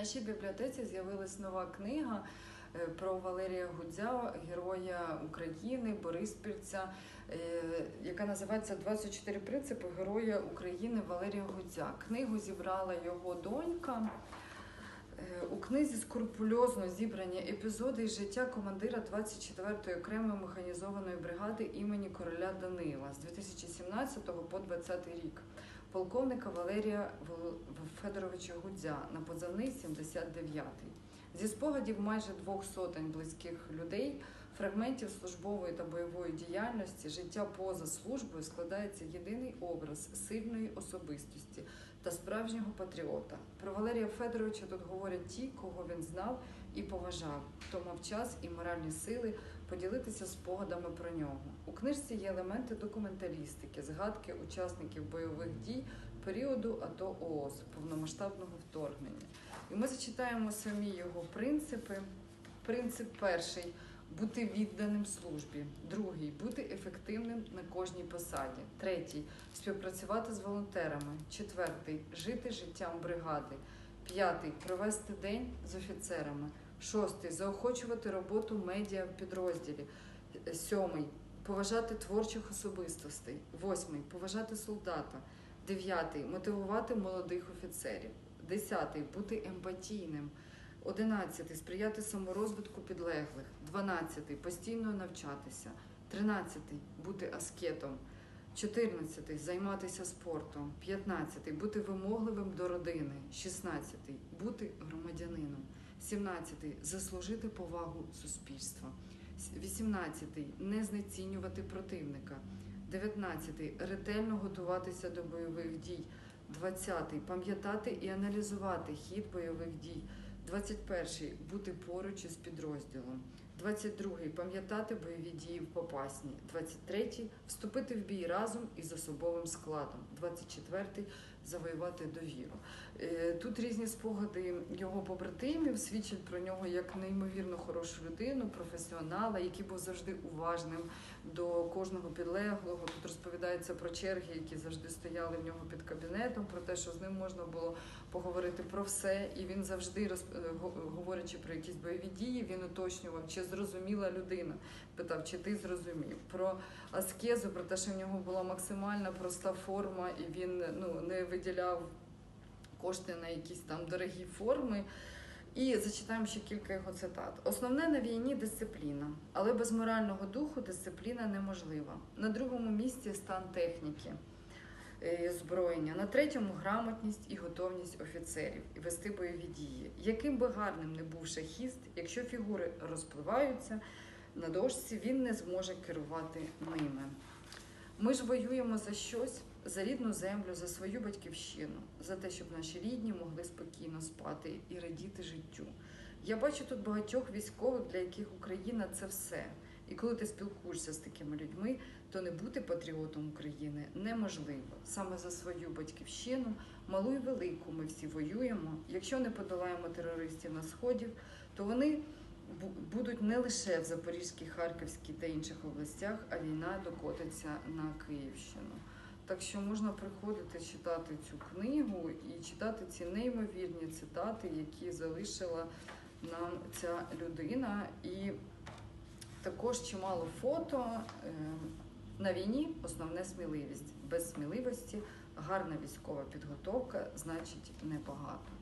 нашій бібліотеці з'явилась нова книга е, про Валерія Гудзя, героя України, Бориспільця, е, яка називається «24 принципи героя України Валерія Гудзя. Книгу зібрала його донька. Е, У книзі скрупульозно зібрані епізоди із життя командира 24-ї окремої механізованої бригади імені короля Данила з 2017 по 2020 рік, полковника Валерія Федоровича Гудзя на позивний 79-й. Зі спогадів майже двох сотень близьких людей, фрагментів службової та бойової діяльності, життя поза службою складається єдиний образ сильної особистості та справжнього патріота. Про Валерія Федоровича тут говорять ті, кого він знав і поважав, хто мав час і моральні сили поділитися спогадами про нього. У книжці є елементи документалістики, згадки учасників бойових дій періоду АТО ООС повномасштабного вторгнення. І ми зачитаємо самі його принципи. Принцип перший бути відданим службі. Другий бути ефективним на кожній посаді. Третій співпрацювати з волонтерами. Четвертий жити життям бригади. П'ятий провести день з офіцерами. Шостий заохочувати роботу медіа в підрозділі. Сьомий поважати творчих особистостей. Восьмий поважати солдата. Дев'ятий мотивувати молодих офіцерів. Десятий бути емпатійним. Одинадцятий. Сприяти саморозвитку підлеглих. Дванадцятий. Постійно навчатися. Тринадцятий. Бути аскетом. 14 займатися спортом, 15 бути вимогливим до родини, 16 бути громадянином, 17 заслужити повагу суспільства, 18 не знецінювати противника, 19 ретельно готуватися до бойових дій, 20 пам'ятати і аналізувати хід бойових дій, 21 бути поруч із підрозділом. 22-й пам'ятати бойові дії в Попасні. 23-й вступити в бій разом із особовим складом. 24-й завоювати довіру. Е, Тут різні спогади його побратимів свідчать про нього як неймовірно хорошу людину, професіонала, який був завжди уважним до кожного підлеглого. Тут розповідається про черги, які завжди стояли в нього під кабінетом, про те, що з ним можна було поговорити про все. І він завжди роз... е, говорячи про якісь бойові дії, він уточнював, чи зрозуміла людина. Питав, чи ти зрозумів про аскезу, про те, що в нього була максимальна проста форма, і він ну не виділяв кошти на якісь там дорогі форми. І зачитаємо ще кілька його цитат. Основне на війні дисципліна, але без морального духу дисципліна неможлива. На другому місці стан техніки е, зброєння, на третьому грамотність і готовність офіцерів і вести бойові дії. Яким би гарним не був шахіст, якщо фігури розпливаються на дошці, він не зможе керувати ними. Ми ж воюємо за щось, за рідну землю, за свою батьківщину, за те, щоб наші рідні могли спокійно спати і радіти життю. Я бачу тут багатьох військових, для яких Україна це все. І коли ти спілкуєшся з такими людьми, то не бути патріотом України неможливо. Саме за свою батьківщину, малу і велику, ми всі воюємо. Якщо не подолаємо терористів на сході, то вони будуть не лише в Запорізькій, Харківській та інших областях, а війна докотиться на Київщину. Так що можна приходити читати цю книгу і читати ці неймовірні цитати, які залишила нам ця людина. І також чимало фото. Е, На війні основне сміливість. Без сміливості гарна військова підготовка значить небагато.